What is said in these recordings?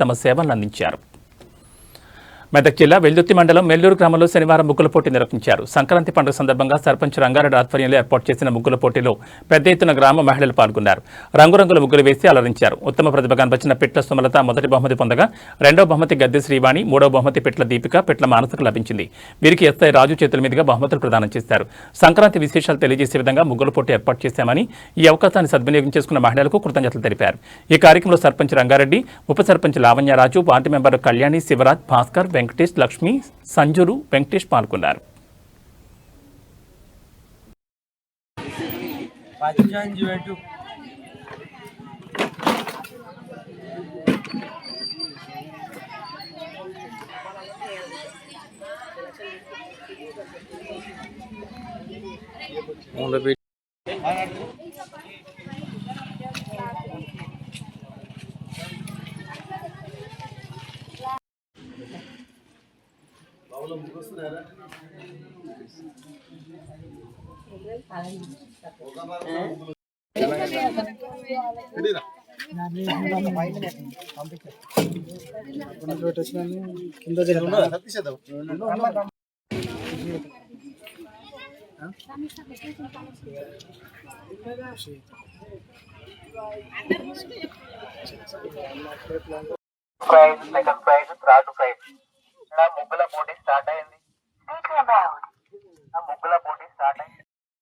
తమ సేవలను అందించారు. మెదక్ జిల్లా వెల్దుర్తి మండలం మెల్లూరు గ్రామంలో శనివారం ముగ్గుల పోటీ నిర్వహించారు. సంక్రాంతి పండుగ సందర్భంగా సర్పంచ్ రంగారెడ్డి ఆధ్వర్యంలో ఏర్పాటు చేసిన ముగ్గుల పోటీలో పెద్ద ఎత్తున గ్రామ మహిళలు పాల్గొన్నారు. రంగురంగుల ముగ్గులు వేసి అలరించారు. ఉత్తమ ప్రతిభ కనబరిచిన పిట్ల సుమలత మొదటి బహుమతి పొందగా రెండవ బహుమతి గద్దె శ్రీవాణి మూడో బహుమతి పిట్ల దీపిక పిట్ల మానసకు లభించింది. వీరికి ఎస్ఐ రాజు చేతుల మీదుగా బహుమతులు ప్రదానం చేశారు. సంక్రాంతి విశేషాలు తెలియజేసే విధంగా ముగ్గుల పోటీ ఏర్పాటు చేశామని ఈ అవకాశాన్ని సద్వినియోగం చేసుకున్న మహిళలకు కృతజ్ఞతలు తెలిపారు. ఈ కార్యక్రమంలో సర్పంచ్ రంగారెడ్డి ఉప సర్పంచ్ లావణ్యరాజు వార్డు మెంబర్ కళ్యాణి శివరాజ్ భాస్కర్ వెంకటేష్ లక్ష్మి సంజులు వెంకటేష్ పాల్గొన్నారు Partizan prize second prize third prize నా ముగ్గుల పోటీ స్టార్ట్ అయింది ముగ్గుల పోటీ స్టార్ట్ అయింది.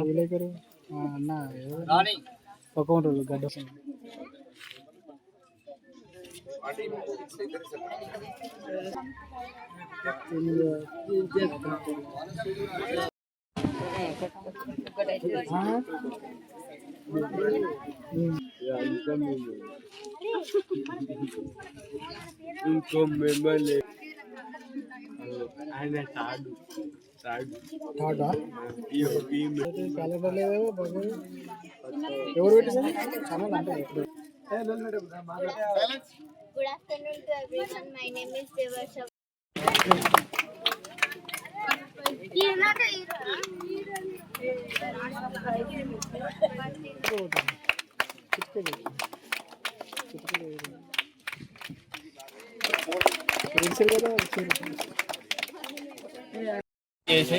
విలేకరు అన్న ఏదో గడ్డ ఇంకో మిమ్మల్ని ఎవరు పెట్టింది ఛానల్ అంటే ఇప్పుడు Good afternoon to everyone. My name is Devarsha. తెలుసు కదా వచ్చారు. చేసి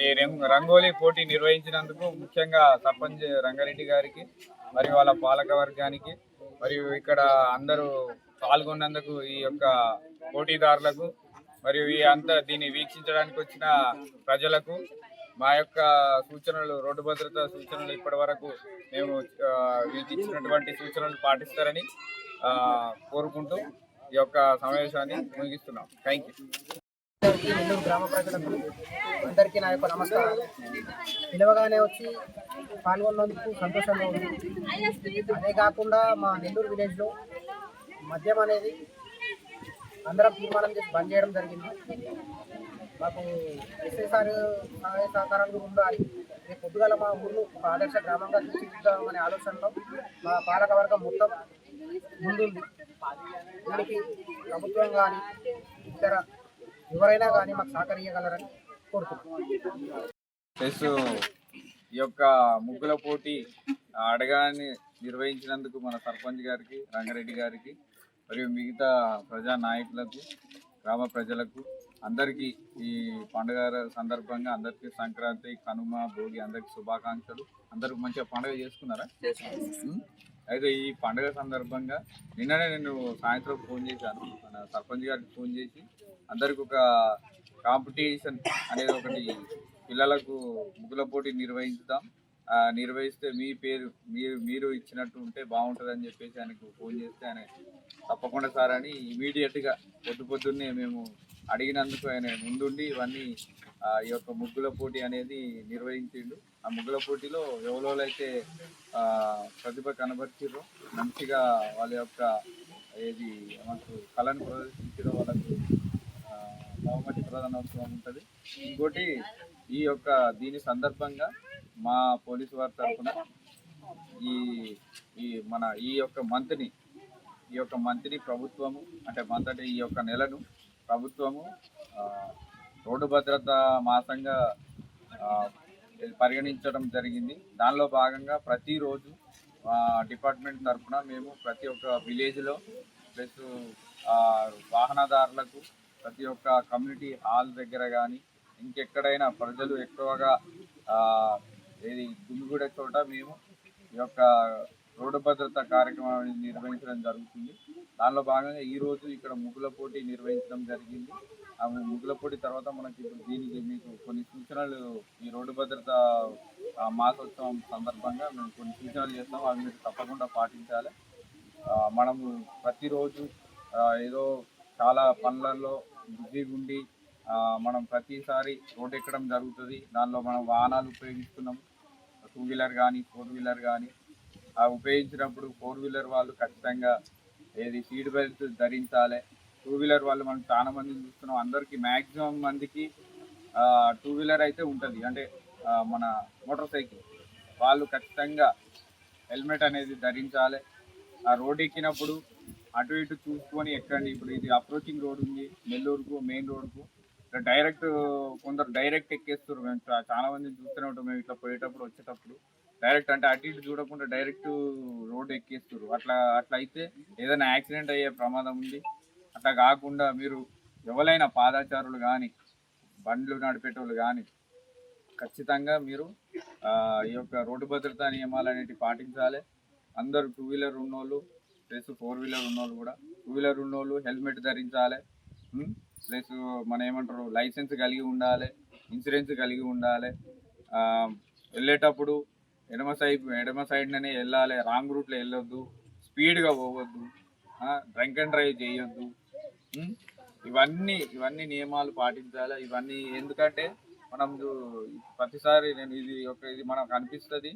ఈ రంగోలీ పోటీ నిర్వహించినందుకు ముఖ్యంగా సర్పంచ్ రంగారెడ్డి గారికి మరియు వాళ్ళ పాలక వర్గానికి మరియు ఇక్కడ అందరూ పాల్గొన్నందుకు ఈ యొక్క పోటీదారులకు మరియు ఈ అంతా దీన్ని వీక్షించడానికి వచ్చిన ప్రజలకు మా యొక్క సూచనలు రోడ్డు భద్రత సూచనలు ఇప్పటి వరకు మేము ఆ, ఇచ్చినటువంటి సూచనలు పాటిస్తారని కోరుకుంటూ ఈ యొక్క సమావేశాన్ని ముగిస్తున్నాం. థ్యాంక్ యూ నెల్లూరు గ్రామ ప్రజలకు అందరికీ నా యొక్క నమస్కారం పిలవగానే వచ్చి పాల్గొన్నందుకు సంతోషంగా ఉంది. అదే కాకుండా మా నెల్లూరు విలేజ్లో మద్యం అనేది అందరం తీర్మానం చేసి బంద్ చేయడం జరిగింది. మాకు ఎస్ఎస్ఆర్ సహాయ సహకారాలు ఉండాలి. రేపు పొద్దుగాల మా ఊర్ను ఒక ఆదర్శ గ్రామంగా తీర్చిదిద్దామనే ఆలోచనలో మా పాలక వర్గం మొత్తం ముందుంది. దీనికి ప్రభుత్వం కానీ ఇతర ఎవరైనా కానీ మాకు సహకరించగలరని కోరుతున్నాను ప్లస్ ఈ యొక్క ముగ్గుల పోటీ అడగాని నిర్వహించినందుకు మన సర్పంచ్ గారికి రంగారెడ్డి గారికి మరియు మిగతా ప్రజా నాయకులకు గ్రామ ప్రజలకు అందరికీ ఈ పండుగ సందర్భంగా అందరికీ సంక్రాంతి కనుమ భోగి అందరికీ శుభాకాంక్షలు. అందరికి మంచిగా పండుగ చేసుకున్నారా? అయితే ఈ పండుగ సందర్భంగా నిన్ననే నేను సాయంత్రం ఫోన్ చేశాను. మన సర్పంచ్ గారికి ఫోన్ చేసి అందరికి ఒక కాంపిటీషన్ అనేది ఒకటి పిల్లలకు ముగ్గుల పోటీ నిర్వహిస్తాం నిర్వహిస్తే మీ పేరు మీరు మీరు ఇచ్చినట్టు ఉంటే బాగుంటుంది అని చెప్పేసి ఆయనకు ఫోన్ చేస్తే ఆయన తప్పకుండా సార్ అని ఇమీడియట్గా పొద్దు పొద్దున్నే మేము అడిగినందుకు ఆయన ముందుండి ఇవన్నీ ఆ, ఈ యొక్క ముగ్గుల పోటీ అనేది నిర్వహించిండు. ఆ ముగ్గుల పోటీలో ఎవరోలైతే అయితే ప్రతిభ కనబరిచిర్రో మంచిగా వాళ్ళ యొక్క ఏది మనకు కళను ప్రదర్శించారో వాళ్ళకు నవమటి ప్రధాన ప్రధానోత్సవం ఉంటుంది. ఇంకోటి ఈ యొక్క దీని సందర్భంగా మా పోలీసు వారి తరఫున ఈ ఈ మన ఈ యొక్క మంత్ని ఈ యొక్క మంత్రి ప్రభుత్వము అంటే మంత్ ఈ యొక్క నెలను ప్రభుత్వము రోడ్డు భద్రత మాసంగా పరిగణించడం జరిగింది. దానిలో భాగంగా ప్రతిరోజు డిపార్ట్మెంట్ తరఫున మేము ప్రతి ఒక్క విలేజ్లో ప్లస్ వాహనదారులకు ప్రతి ఒక్క కమ్యూనిటీ హాల్ దగ్గర కానీ ఇంకెక్కడైనా ప్రజలు ఎక్కువగా ఏది గుమిగూడే చోట మేము ఈ యొక్క రోడ్డు భద్రత కార్యక్రమాన్ని నిర్వహించడం జరుగుతుంది. దానిలో భాగంగా ఈ రోజు ఇక్కడ ముగ్గుల పోటీ నిర్వహించడం జరిగింది. ఆ ముగ్గుల పోటీ తర్వాత మనకి ఇప్పుడు దీనికి మీకు కొన్ని సూచనలు ఈ రోడ్డు భద్రత మాసోత్సవం సందర్భంగా మేము కొన్ని సూచనలు చేస్తాం. అవి మీరు తప్పకుండా పాటించాలి. మనము ప్రతిరోజు ఏదో చాలా పనులలో బిజీగా ఉండి మనం ప్రతిసారి రోడ్డు ఎక్కడం జరుగుతుంది. దానిలో మనం వాహనాలు ఉపయోగిస్తున్నాం టూ వీలర్ కానీ ఫోర్ వీలర్ కానీ ఆ ఉపయోగించినప్పుడు ఫోర్ వీలర్ వాళ్ళు ఖచ్చితంగా ఏది సీట్ బెల్ట్ ధరించాలి. టూ వీలర్ వాళ్ళు మనం చాలా మందిని చూస్తున్నాం. అందరికీ మ్యాక్సిమం మందికి టూ వీలర్ అయితే ఉంటుంది. అంటే మన మోటార్ సైకిల్. వాళ్ళు ఖచ్చితంగా హెల్మెట్ అనేది ధరించాలి. ఆ రోడ్ ఎక్కినప్పుడు అటు ఇటు చూసుకొని ఎక్కండి. ఇప్పుడు ఇది అప్రోచింగ్ రోడ్ ఉంది. నెల్లూరుకు మెయిన్ రోడ్కు ఇట్లా డైరెక్ట్ కొందరు డైరెక్ట్ ఎక్కేస్తారు. మేము చాలా మందిని చూస్తూనే ఉంటాం. మేము ఇట్లా పోయేటప్పుడు వచ్చేటప్పుడు. డైరెక్ట్ అంటే అటు ఇటు చూడకుండా డైరెక్ట్ రోడ్ ఎక్కేస్తారు. అట్లా అట్లా అయితే ఏదైనా యాక్సిడెంట్ అయ్యే ప్రమాదం ఉంది. అట్లా కాకుండా మీరు ఎవరైనా పాదాచారులు కానీ బండ్లు నడిపేటోళ్ళు కానీ ఖచ్చితంగా మీరు ఈ యొక్క రోడ్డు భద్రతా నియమాలు అనేటివి పాటించాలి. అందరు టూ వీలర్ ఉన్నోళ్ళు ప్లస్ ఫోర్ వీలర్ ఉన్నోళ్ళు కూడా. టూ వీలర్ ఉన్నోళ్ళు హెల్మెట్ ధరించాలి. ప్లస్ మన ఏమంటారు లైసెన్స్ కలిగి ఉండాలి ఇన్సూరెన్స్ కలిగి ఉండాలి. వెళ్ళేటప్పుడు ఎడమ సైడ్ ఎడమ సైడ్నే వెళ్ళాలి రాంగ్ రూట్లో వెళ్ళొద్దు స్పీడ్గా పోవద్దు డ్రంక్ అండ్ డ్రైవ్ చేయొద్దు. ఇవన్నీ ఇవన్నీ నియమాలు పాటించాలి? ఇవన్నీ ఎందుకంటే మనం ప్రతిసారి నేను ఇది ఒక ఇది మనకు అనిపిస్తుంది.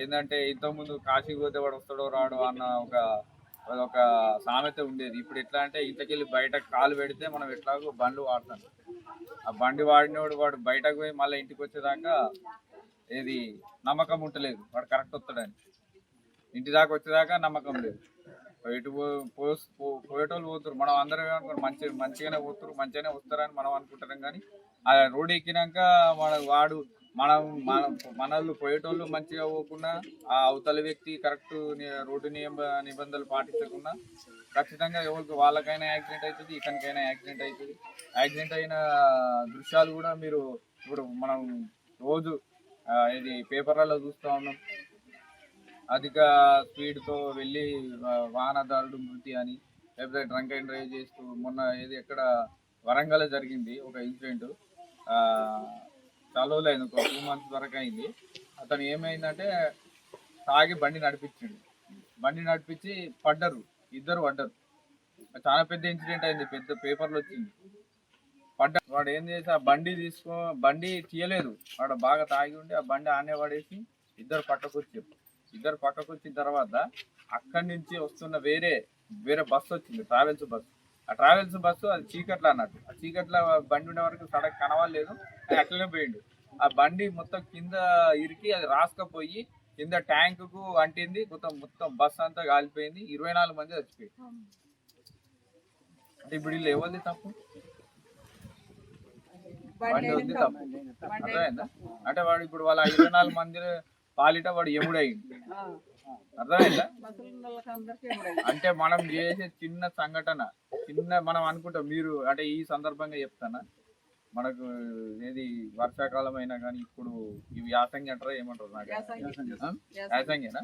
ఏంటంటే ఇంతకుముందు కాశీకి పోతే వాడు వస్తాడో రాడో అన్న ఒక ఒక సామెత ఉండేది. ఇప్పుడు ఎట్లా అంటే ఇంతకెళ్ళి బయట కాలు పెడితే మనం ఎట్లాగో బండ్లు వాడతాం. ఆ బండి వాడినోడు వాడు బయటకు పోయి మళ్ళీ ఇంటికి వచ్చేదాకా ఏది నమ్మకం ఉంటలేదు. వాడు కరెక్ట్ వస్తాడని. ఇంటి దాకా వచ్చేదాకా నమ్మకం లేదు. ఎటు పో- పోస్- పో- పోయేటోళ్ళు పోతారు మనం అందరం ఏమనుకుంటాం మంచి మంచిగానే పోతారు మంచిగానే వస్తారని మనం అనుకుంటాం కానీ ఆ రోడ్ ఎక్కినాక మన వాడు మనం మన మనల్ని పోయేటోళ్ళు మంచిగా పోకుండా ఆ అవతల వ్యక్తి కరెక్ట్ రోడ్డు నియమ నిబంధనలు పాటించకుండా ఖచ్చితంగా ఎవరికి వాళ్ళకైనా యాక్సిడెంట్ అవుతుంది ఇతనికైనా యాక్సిడెంట్ అవుతుంది. యాక్సిడెంట్ అయిన దృశ్యాలు కూడా మీరు ఇప్పుడు మనం రోజు ఇది పేపర్లలో చూస్తూ ఉన్నాం. అధిక స్పీడ్తో వెళ్ళి వాహనదారుడు మృతి అని లేకపోతే డ్రంక్ అండ్ డ్రైవ్ చేస్తూ మొన్న ఏది ఎక్కడ వరంగల్ జరిగింది ఒక ఇన్సిడెంట్. చాలా రోజులు అయింది ఒక టూ మంత్స్ వరకు అయింది. అతను ఏమైందంటే తాగి బండి నడిపించిండు. బండి నడిపించి పడ్డరు ఇద్దరు పడ్డరు. చాలా పెద్ద ఇన్సిడెంట్ అయింది పెద్ద పేపర్లు వచ్చింది. పడ్డ వాడు ఏం చేసి ఆ బండి తీసుకో బండి తీయలేదు. వాడు బాగా తాగి ఉండి ఆ బండి ఆనే పడేసి ఇద్దరు పక్కకు వచ్చారు ఇద్దరు పక్కకు వచ్చిన తర్వాత అక్కడి నుంచి వస్తున్న వేరే వేరే బస్సు వచ్చింది ట్రావెల్స్ బస్సు. ఆ ట్రావెల్స్ బస్సు అది చీకట్లో అన్నట్టు. ఆ చీకట్లో బండి ఉండే వరకు సడక్ కనవలేదు అది అట్లనే పోయిండు. ఆ బండి మొత్తం కింద ఇరికి అది రాసుకపోయి కింద ట్యాంకుకు అంటింది. మొత్తం మొత్తం బస్ అంతా కాలిపోయింది. ఇరవై నాలుగు మంది చచ్చిపోయింది అంటే ఇప్పుడు వీళ్ళు ఎవరిది తప్పు? బండి ఉంది తప్పు? అర్థమైందా? అంటే వాడు ఇప్పుడు వాళ్ళ ఇరవై నాలుగు మంది పాలిట వాడు ఎముడయింది అర్థమైందా? అంటే మనం చేసే చిన్న సంఘటన. చిన్న మనం అనుకుంటాం మీరు అంటే ఈ సందర్భంగా చెప్తానా? మనకు ఏది వర్షాకాలం అయినా కానీ ఇప్పుడు ఇవి యాసంగి అంటారా ఏమంటారు నాకు? యాసంగినా?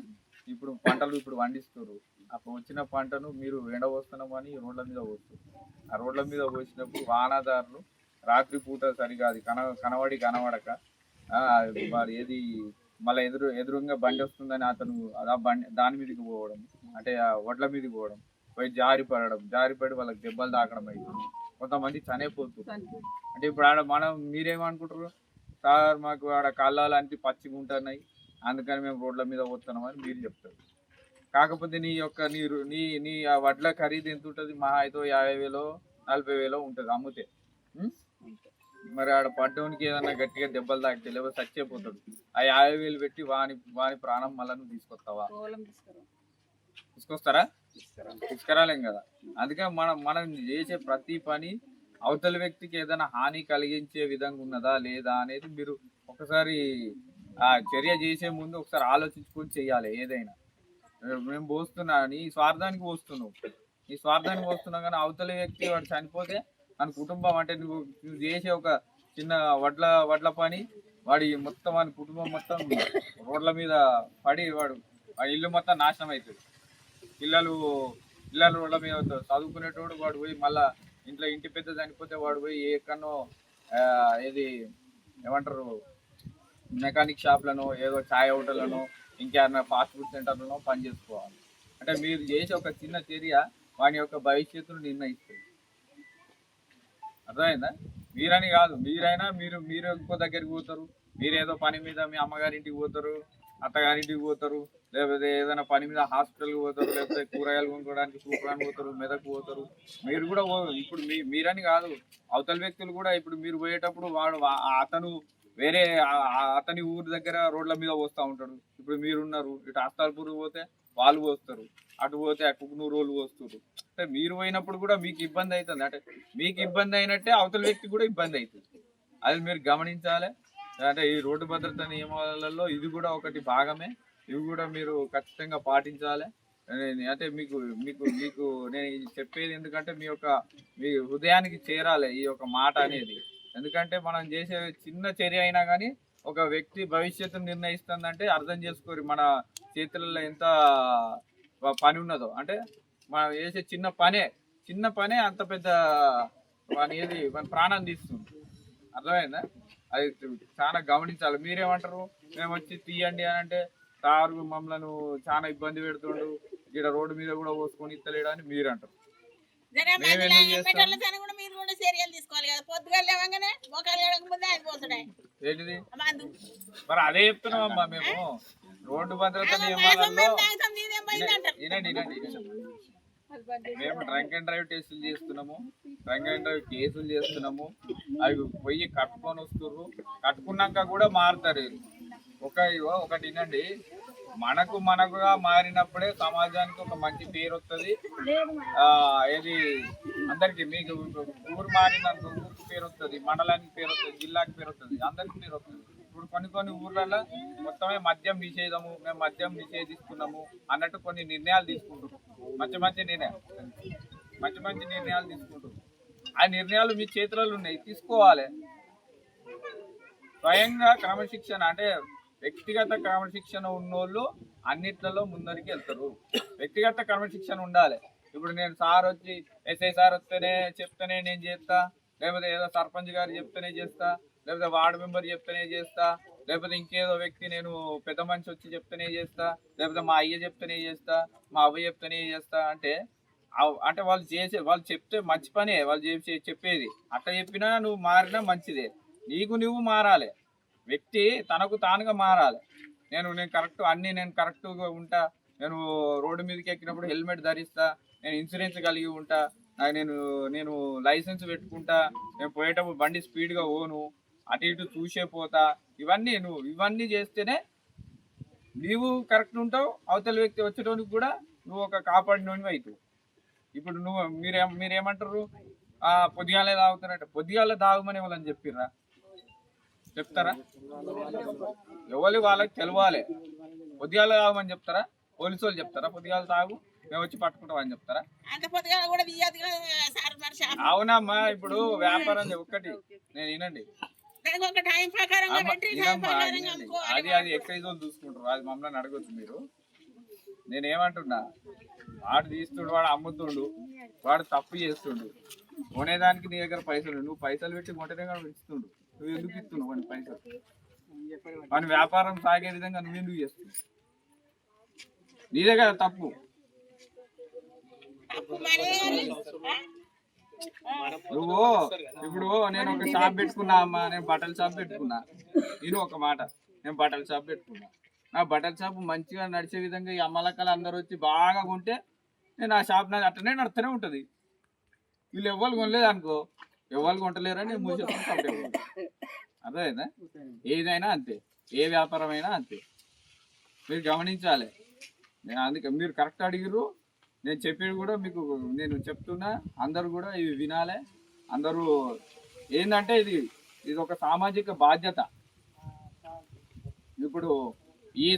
ఇప్పుడు పంటలు ఇప్పుడు పండిస్తారు అప్పుడు వచ్చిన పంటను మీరు ఎండ పోస్తున్నాం అని రోడ్ల మీద పోస్తారు ఆ రోడ్ల మీద పోసినప్పుడు వానాదారులు రాత్రి పూట సరిగా అది కన కనబడి కనబడక ఆ, మరి ఏది మళ్ళీ ఎదురు ఎదురుగా బండి వస్తుందని అతను ఆ బండి దాని మీదకి పోవడం అంటే ఆ వడ్ల మీదకి పోవడం పోయి జారి పడడం జారి పడి వాళ్ళకి దెబ్బలు తాకడం అవుతుంది కొంతమంది చనిపోతున్నారు. అంటే ఇప్పుడు ఆడ మనం మీరేమనుకుంటారు సార్ మాకు ఆడ కళ్ళాలు అంటే పచ్చిగా ఉంటున్నాయి అందుకని మేము రోడ్ల మీద పోతున్నామని మీరు చెప్తారు. కాకపోతే నీ యొక్క నీ నీ నీ ఆ వడ్ల ఖరీదు ఎంత ఉంటుంది? మహా అయితే యాభై వేలో నలభై వేలో ఉంటుంది అమ్మితే. మరి ఆడ పడ్డోనికి ఏదన్నా గట్టిగా దెబ్బలు తాకితే లేకపోతే చచ్చిపోతాడు. ఆ యాభై వేలు పెట్టి వాని వాని ప్రాణం మళ్ళను నువ్వు తీసుకొస్తావా? తీసుకొస్తారా? తీసుకురాలేం కదా. అందుకే మనం మనం చేసే ప్రతి పని అవతల వ్యక్తికి ఏదైనా హాని కలిగించే విధంగా ఉన్నదా లేదా అనేది మీరు ఒకసారి ఆ చర్య చేసే ముందు ఒకసారి ఆలోచించుకొని చేయాలి ఏదైనా. మేము పోస్తున్నా నీ స్వార్థానికి పోస్తున్నావు. నీ స్వార్థానికి పోస్తున్నావు కానీ అవతల వ్యక్తి వాడు చనిపోతే మన కుటుంబం అంటే నువ్వు నువ్వు చేసే ఒక చిన్న వడ్ల వడ్ల పని వాడి మొత్తం వాని కుటుంబం మొత్తం రోడ్ల మీద పడి వాడు ఆ ఇల్లు మొత్తం నాశనం అవుతుంది పిల్లలు పిల్లలు వాళ్ళ మీద చదువుకునేటోడు వాడు పోయి మళ్ళా ఇంట్లో ఇంటి పెద్ద చనిపోతే వాడు పోయి ఎక్కడో ఏది ఏమంటారు మెకానిక్ షాప్లను ఏదో ఛాయ్ హోటళ్ళను ఇంకేమైనా ఫాస్ట్ ఫుడ్ సెంటర్లను పని చేసుకోవాలి. అంటే మీరు చేసే ఒక చిన్న చర్య వాని యొక్క భవిష్యత్తును నిర్ణయిస్తుంది. అర్థమైందా? మీరని కాదు మీరైనా మీరు మీరు ఇంకో దగ్గరికి పోతారు. మీరు ఏదో పని మీద మీ అమ్మగారింటికి పోతారు. అత్తగారింటికి పోతారు లేకపోతే ఏదైనా పని మీద హాస్పిటల్కి పోతారు లేకపోతే కూరగాయలు కొనుక్కోవడానికి సూపరానికి పోతారు మెదక్ పోతారు. మీరు కూడా పో- ఇప్పుడు మీ మీరని కాదు అవతల వ్యక్తులు కూడా ఇప్పుడు మీరు పోయేటప్పుడు వాడు అతను వేరే అతని ఊరి దగ్గర రోడ్ల మీద పోస్తూ ఉంటాడు. ఇప్పుడు మీరున్నారు ఇటు అస్తాల్పూర్ పోతే వాళ్ళు పోస్తారు అటు పోతే కుకునూరు వాళ్ళు పోస్తారు. అంటే మీరు పోయినప్పుడు కూడా మీకు ఇబ్బంది అవుతుంది. అంటే మీకు ఇబ్బంది అయినట్టే అవతల వ్యక్తి కూడా ఇబ్బంది అవుతుంది. అది మీరు గమనించాలి. అంటే ఈ రోడ్డు భద్రత నియమాలలో ఇది కూడా ఒకటి భాగమే. ఇవి కూడా మీరు ఖచ్చితంగా పాటించాలి. అంటే మీకు మీకు మీకు నేను చెప్పేది ఎందుకంటే మీ యొక్క మీ హృదయానికి చేరాలి ఈ యొక్క మాట అనేది. ఎందుకంటే మనం చేసే చిన్న చర్య అయినా కానీ ఒక వ్యక్తి భవిష్యత్తును నిర్ణయిస్తుందంటే అర్థం చేసుకోరు మన చేతులలో ఎంత పని ఉన్నదో. అంటే మనం చేసే చిన్న పనే చిన్న పనే అంత పెద్ద మన ఏది మన ప్రాణం తీస్తుంది. అర్థమైందా? అది చాలా గమనించాలి. మీరేమంటారు? మేము వచ్చి తీయండి అని అంటే సారు మమ్మల్ని చాలా ఇబ్బంది పెడుతుండు. ఇక్కడ రోడ్డు మీద కూడా పోసుకొని ఇస్తలేడు అని మీరు అంటారు మీరు ఏంటిది? అదే. చెప్తున్నాం అమ్మా మేము. రోడ్డు భద్రత నియమాలలో వినండి వినండి. మేము డ్రంక్ అండ్ డ్రైవ్ టెస్టులు చేస్తున్నాము. డ్రంక్ అండ్ డ్రైవ్ కేసులు చేస్తున్నాము. అవి పోయి కట్టుకొని వస్తుర్రు. కట్టుకున్నాక కూడా మారుతారు. ఒక ఇగో ఒకటి వినండి. మనకు మనకుగా మారినప్పుడే సమాజానికి ఒక మంచి పేరు వస్తుంది. ఏది? అందరికి మీకు ఊరు మారినంత ఊరికి పేరు వస్తుంది. మండలానికి పేరు వస్తుంది. జిల్లాకి పేరు వస్తుంది. అందరికి పేరు వస్తుంది. ఇప్పుడు కొన్ని కొన్ని ఊర్లలో మొత్తమే మద్యం నిషేధము మేము మద్యం నిషేధిస్తున్నాము అన్నట్టు కొన్ని నిర్ణయాలు తీసుకుంటున్నాం మంచి మంచి నిర్ణయం మంచి మంచి నిర్ణయాలు తీసుకుంటారు ఆ నిర్ణయాలు మీ చేతులలో ఉన్నాయి తీసుకోవాలి. స్వయంగా క్రమశిక్షణ అంటే వ్యక్తిగత క్రమశిక్షణ ఉన్నోళ్ళు అన్నిట్లలో ముందరికి వెళ్తారు. వ్యక్తిగత క్రమశిక్షణ ఉండాలి. ఇప్పుడు నేను సార్ వచ్చి ఎస్ఐ సార్ వస్తేనే చెప్తేనే నేను చేస్తా లేకపోతే ఏదో సర్పంచ్ గారు చెప్తేనే చేస్తా లేకపోతే వార్డు మెంబర్ చెప్తేనే చేస్తా లేకపోతే ఇంకేదో వ్యక్తి నేను పెద్ద మనిషి వచ్చి చెప్తేనే చేస్తా లేకపోతే మా అయ్య చెప్తేనే చేస్తా మా అవ్వ చెప్తేనే చేస్తా అంటే అంటే వాళ్ళు చేసే వాళ్ళు చెప్తే మంచి పనే వాళ్ళు చేసి చెప్పేది. అట్లా చెప్పినా నువ్వు మారినా మంచిదే. నీకు నువ్వు మారాలి. వ్యక్తి తనకు తానుగా మారాలి. నేను నేను కరెక్ట్ అన్ని నేను కరెక్ట్గా ఉంటా. నేను రోడ్డు మీదకి ఎక్కినప్పుడు హెల్మెట్ ధరిస్తా. నేను ఇన్సూరెన్స్ కలిగి ఉంటా. నేను నేను లైసెన్స్ పెట్టుకుంటా. నేను పోయేటప్పుడు బండి స్పీడ్గా పోను అటు ఇటు చూసే పోతా. ఇవన్నీ నువ్వు ఇవన్నీ చేస్తేనే నీవు కరెక్ట్ ఉంటావు అవతల వ్యక్తి వచ్చేటోనికి కూడా నువ్వు ఒక కాపాడినోనివి అవుతావు ఇప్పుడు నువ్వు మీరే మీరేమంటారు? ఆ పొద్దుగాలే తాగుతారంటే పొద్దుగాలే తాగమని వాళ్ళని చెప్పిర్రా? చెప్తారా? ఎవరి వాళ్ళకి తెలవాలి. పొద్దుగాల తాగమని చెప్తారా? పోలీసు వాళ్ళు చెప్తారా? పొద్దుగాల తాగు మేము వచ్చి పట్టుకుంటామని చెప్తారా? అవునమ్మా ఇప్పుడు వ్యాపారం ఒక్కటి నేను వినండి. అది అది ఎక్సైజ్ వాళ్ళు చూసుకుంటారు. అది మమ్మల్ని అడగొచ్చు మీరు. నేనేమంటున్నా వాడు తీస్తుండు వాడు అమ్ముతుండు వాడు తప్పు చేస్తుండు. కొనేదానికి నీ దగ్గర పైసలు నువ్వు పైసలు పెట్టి కొంటనే కూడా ఇస్తుండు. నువ్వు ఎందుకు ఇస్తున్నావు వాని పైసలు? వాని వ్యాపారం సాగే విధంగా నువ్వు ఎందుకు చేస్తున్నావు? నీదే కదా తప్పు. నువ్వు ఇప్పుడు నేను ఒక షాప్ పెట్టుకున్నా అమ్మా నేను బట్టల షాప్ పెట్టుకున్నా. నేను ఒక మాట. నేను బట్టల షాప్ పెట్టుకున్నా. నా బట్టల షాప్ మంచిగా నడిచే విధంగా ఈ అమ్మలక్కలు అందరూ వచ్చి బాగా కొంటే నేను ఆ షాప్ నాది అట్టనే నడుస్తూనే ఉంటుంది. వీళ్ళు ఎవ్వరు కొనలేదు అనుకో. ఎవరు కొంటలేరని నేను మూసేసుకుని షాప్ అర్థమైందా? ఏదైనా అంతే. ఏ వ్యాపారం అయినా అంతే. మీరు గమనించాలి. నేను అందుకే మీరు కరెక్ట్ అడిగిర్రు. నేను చెప్పేది కూడా మీకు నేను చెప్తున్నా అందరూ కూడా ఇవి వినాలి. అందరూ ఏంటంటే ఇది ఇది ఒక సామాజిక బాధ్యత. ఇప్పుడు ఈ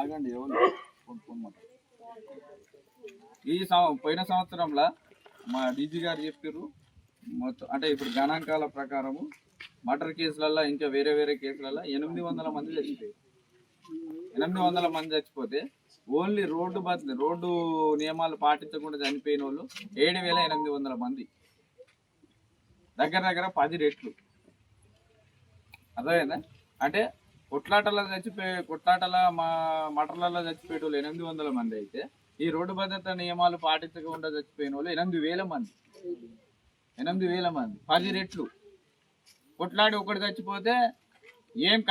ఆగండి ఎవరు? ఈ పోయిన సంవత్సరంలో మా డీజీ గారు చెప్పారు మొత్తం అంటే ఇప్పుడు గణాంకాల ప్రకారము మర్డర్ కేసులల్లో ఇంకా వేరే వేరే కేసులలో ఎనిమిది వందల మంది చచ్చిపోయారు. ఎనిమిది వందల మంది చచ్చిపోతే ఓన్లీ రోడ్డు బద్ రోడ్డు నియమాలు పాటించకుండా చనిపోయిన వాళ్ళు ఏడు వేల ఎనిమిది వందల మంది. దగ్గర దగ్గర పది రెట్లు. అర్థమైందా? అంటే కొట్లాటలో చచ్చిపోయే కొట్లాటల మా మటర్లలో చచ్చిపోయే వాళ్ళు ఎనిమిది వందల మంది అయితే ఈ రోడ్డు భద్రత నియమాలు పాటించకుండా చచ్చిపోయిన వాళ్ళు ఎనిమిది వేల మంది. ఎనిమిది వేల మంది. పది రెట్లు. కొట్లాడి ఒకటి చచ్చిపోతే ఏం